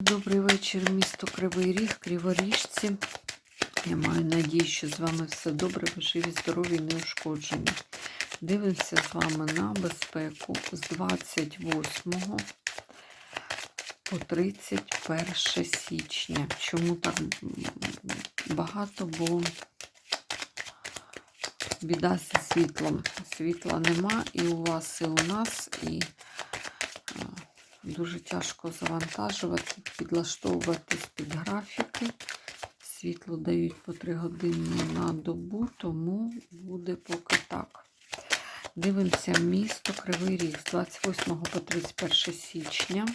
Добрий вечір, місто Кривий Ріг, Криворіжці. Я маю надію, що з вами все добре, ви живі, здорові, неушкоджені. Дивимося з вами на безпеку з 28 по 31 січня. Чому так багато? Бо біда зі світлом. Світла нема і у вас, і у нас, і дуже тяжко завантажувати, підлаштовуватись під графіки. Світло дають по 3 години на добу, тому буде поки так. Дивимося місто Кривий Ріг з 28 по 31 січня.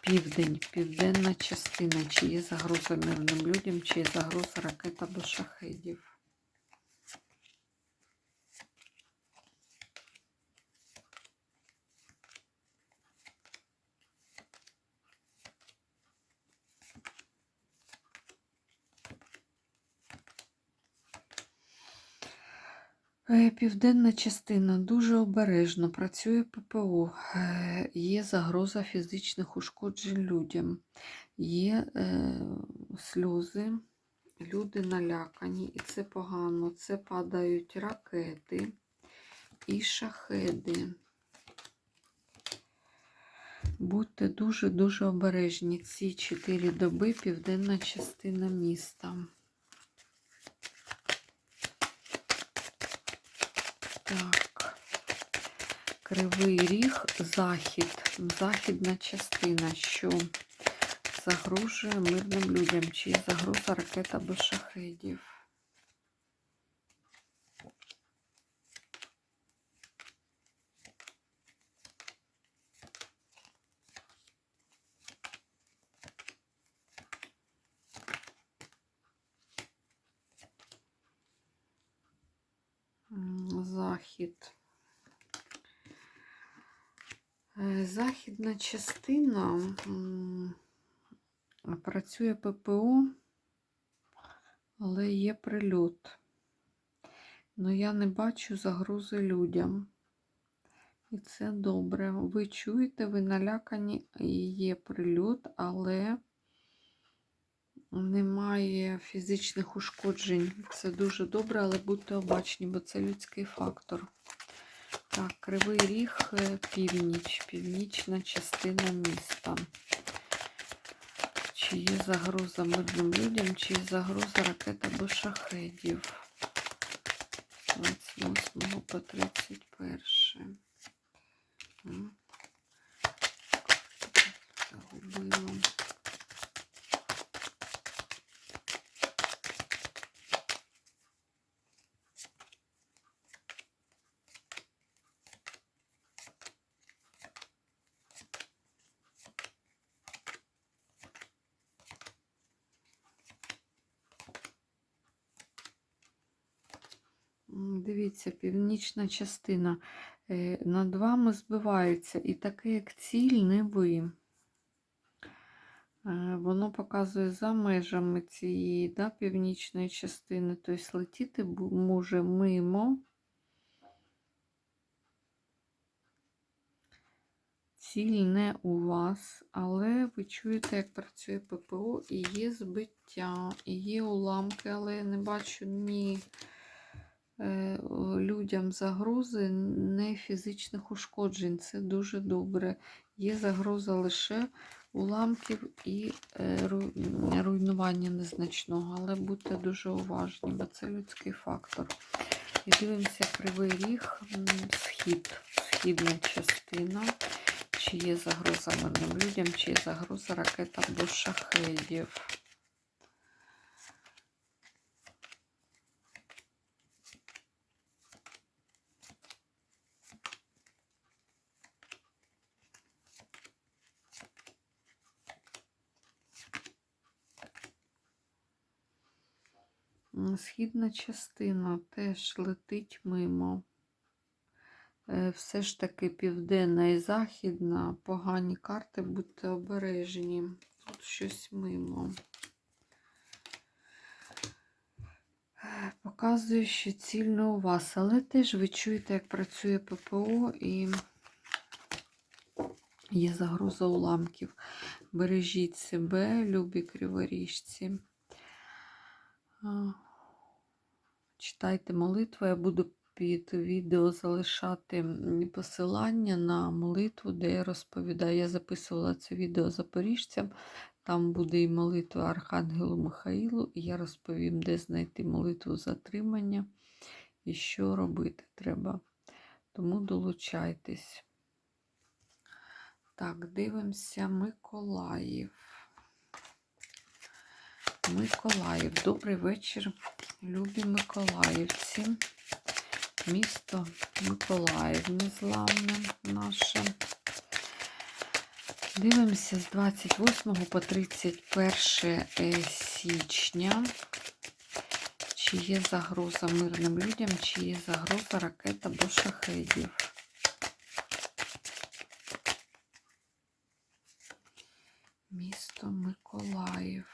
Південь, південна частина. Чи є загроза мирним людям, чи є загроза ракет або шахедів. Південна частина дуже обережно працює ППО, Е, є загроза фізичних ушкоджень людям, є е, сльози, люди налякані, і це погано. Це падають ракети і шахеди. Будьте дуже-дуже обережні ці чотири доби південна частина міста. Так, Кривий Ріг, захід, західна частина, що загрожує мирним людям, чи є загроза ракет або шахедів. Захід. Е, Західна частина працює ППО, але є прильот. Ну я не бачу загрози людям. І це добре. Ви чуєте, ви налякані, є прильот, але немає фізичних ушкоджень. Це дуже добре, але будьте обачні, бо це людський фактор. Так, Кривий Ріг, е, північ, північна частина міста. Чи є загроза мирним людям, чи є загроза ракет або шахедів? 28 по 31. Дивіться, північна частина. Е, Над вами збивається, і таке, як ціль, не ви. Е, Воно показує за межами цієї да, північної частини. Тобто летіти може мимо. Ціль не у вас, але ви чуєте, як працює ППО, і є збиття, і є уламки, але я не бачу ні людям загрози, ні фізичних ушкоджень. Це дуже добре. Є загроза лише уламків і е, руйнування незначного, але будьте дуже уважні, бо це людський фактор. І дивимося кривий ріг, схід, східна частина. Чи є загроза мирним людям, чи є загроза ракет або шахедів. Східна частина теж летить мимо. Е, Все ж таки південна і західна, погані карти, будьте обережні. Тут щось мимо. Е, Показує, що ціль не у вас, але теж ви чуєте, як працює ППО і є загроза уламків. Бережіть себе, любі криворіжці. Читайте молитву. Я буду під відео залишати посилання на молитву, де я розповідаю. Я записувала це відео запоріжцям. Там буде і молитва Архангелу Михаїлу, і я розповім, де знайти молитву затримання і що робити треба. Тому долучайтесь. Так, дивимося Миколаїв. Миколаїв. Добрий вечір, любі Миколаївці. Місто Миколаїв незламне наше. Дивимося з 28 по 31 е, січня. Чи є загроза мирним людям, чи є загроза ракет або шахедів. Місто Миколаїв.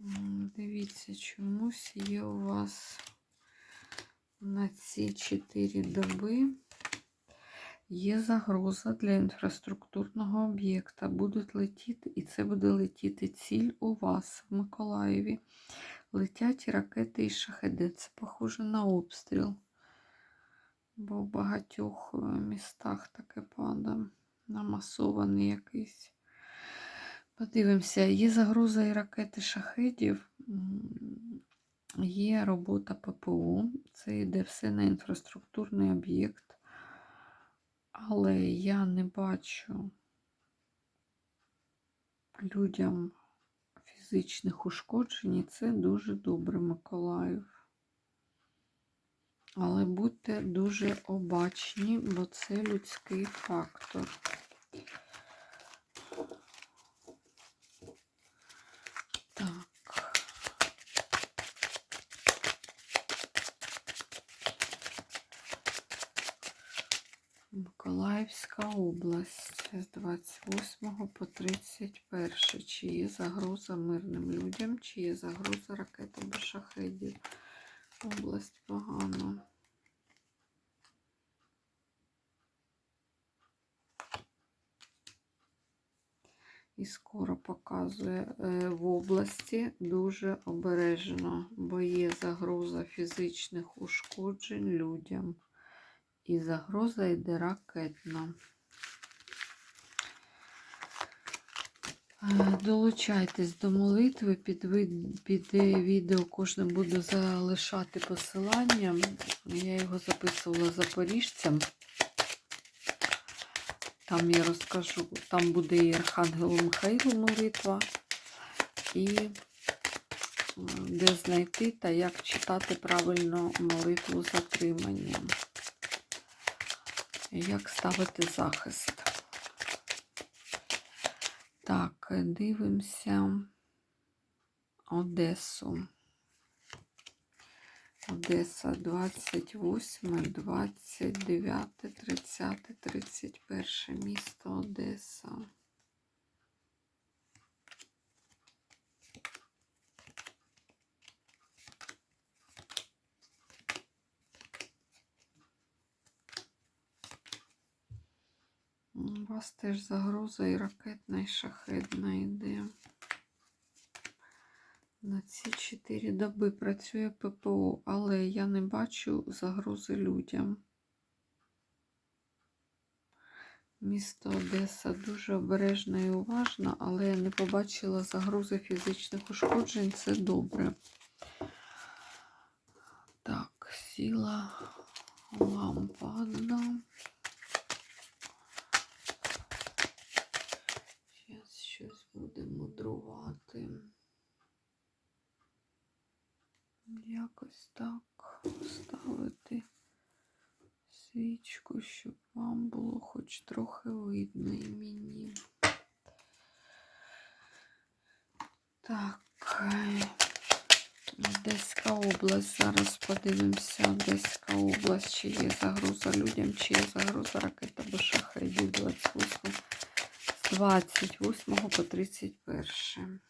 М, Дивіться, чомусь є у вас на ці 4 доби є загроза для інфраструктурного об'єкта. Будуть летіти, і це буде летіти ціль у вас в Миколаєві. Летять ракети і шахеди. Це похоже на обстріл. Бо в багатьох е, містах таке падає. Намасований якийсь. Подивимося, є загроза і ракети шахедів. Є робота ППО. Це йде все на інфраструктурний об'єкт. Але я не бачу людям фізичних ушкоджень, це дуже добре, Миколаїв. Але будьте дуже обачні, бо це людський фактор. Так. Миколаївська область з 28 по 31. Чи є загроза мирним людям, чи є загроза ракет або шахедів? Область погано. І скоро показує е, в області дуже обережно, бо є загроза фізичних ушкоджень людям. І загроза йде ракетна. Е, Долучайтесь до молитви, під, під е, відео кожен буду залишати посилання. Я його записувала запоріжцям. Там я розкажу, там буде і Архангелу Михаїлу молитва, і де знайти та як читати правильно молитву затримання. Як ставити захист. Так, дивимося Одесу. Одеса 28, 29, 30, 31 місто Одеса. У вас теж загроза і ракетна, і шахедна йде. На ці 4 доби працює ППО, але я не бачу загрози людям. Місто Одеса дуже обережно і уважно, але я не побачила загрози фізичних ушкоджень. Це добре. Так, сіла лампа одна. Зараз щось буде мудрувати. Якось так ставити свічку, щоб вам було хоч трохи видно і мені. Так, е, Одеська область. Зараз подивимося. Одеська область, чи є загроза людям, чи є загроза ракет або шахедів 28, з 28 по 31.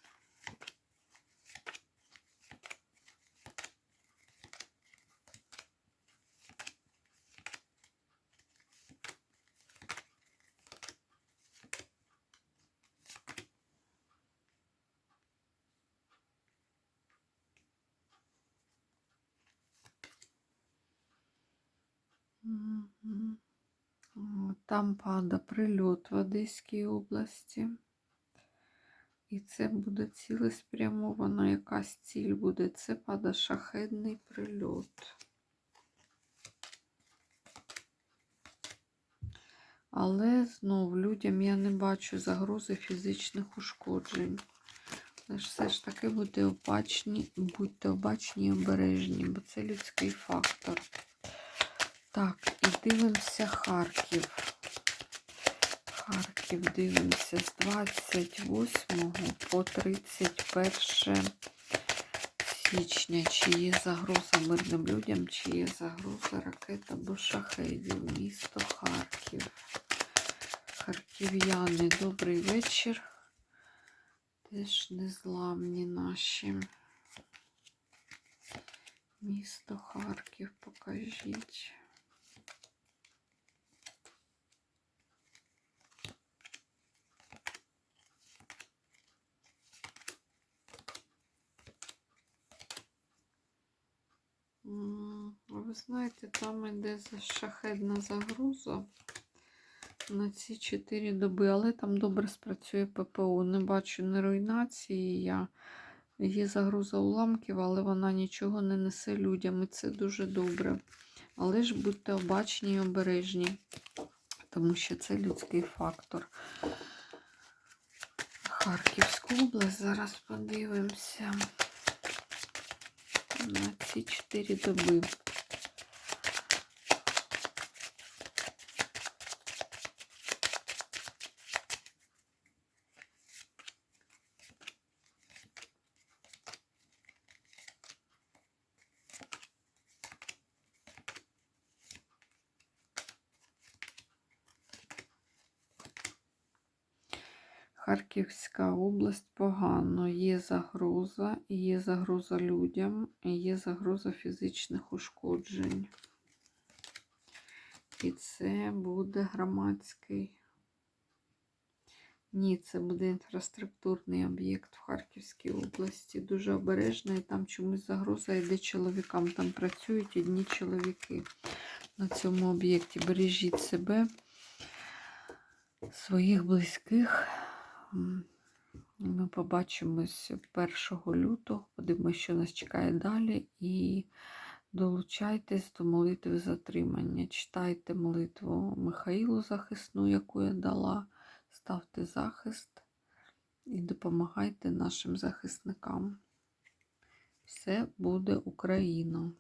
Mm-hmm. Там пада прильот в Одеській області. І це буде цілеспрямована якась ціль буде. Це пада шахедний прильот. Але знов людям я не бачу загрози фізичних ушкоджень. Але ж все ж таки будьте обачні, будьте обачні і обережні, бо це людський фактор. Так, і дивимося Харків. Харків дивимося з 28 по 31 січня. Чи є загроза мирним людям, чи є загроза ракет або шахедів. Місто Харків. Харків'яни, добрий вечір. Теж незламні наші. Місто Харків, покажіть. Ви знаєте, там за- шахедна загроза на ці 4 доби, але там добре спрацює ППО. Не бачу ні руйнації. Я. Є загроза уламків, але вона нічого не несе людям, і це дуже добре. Але ж будьте обачні і обережні, тому що це людський фактор. Харківську область зараз подивимося на ці 4 доби. Харківська область погано. Є загроза, є загроза людям, є загроза фізичних ушкоджень. І це буде громадський. Ні, це буде інфраструктурний об'єкт в Харківській області. Дуже обережно, і там чомусь загроза йде чоловікам. Там працюють одні чоловіки на цьому об'єкті. Бережіть себе, своїх близьких. Ми побачимось 1 лютого, подивимося, що нас чекає далі. І долучайтесь до молитви затримання. Читайте молитву Михаїлу захисну, яку я дала. Ставте захист і допомагайте нашим захисникам. Все буде Україна!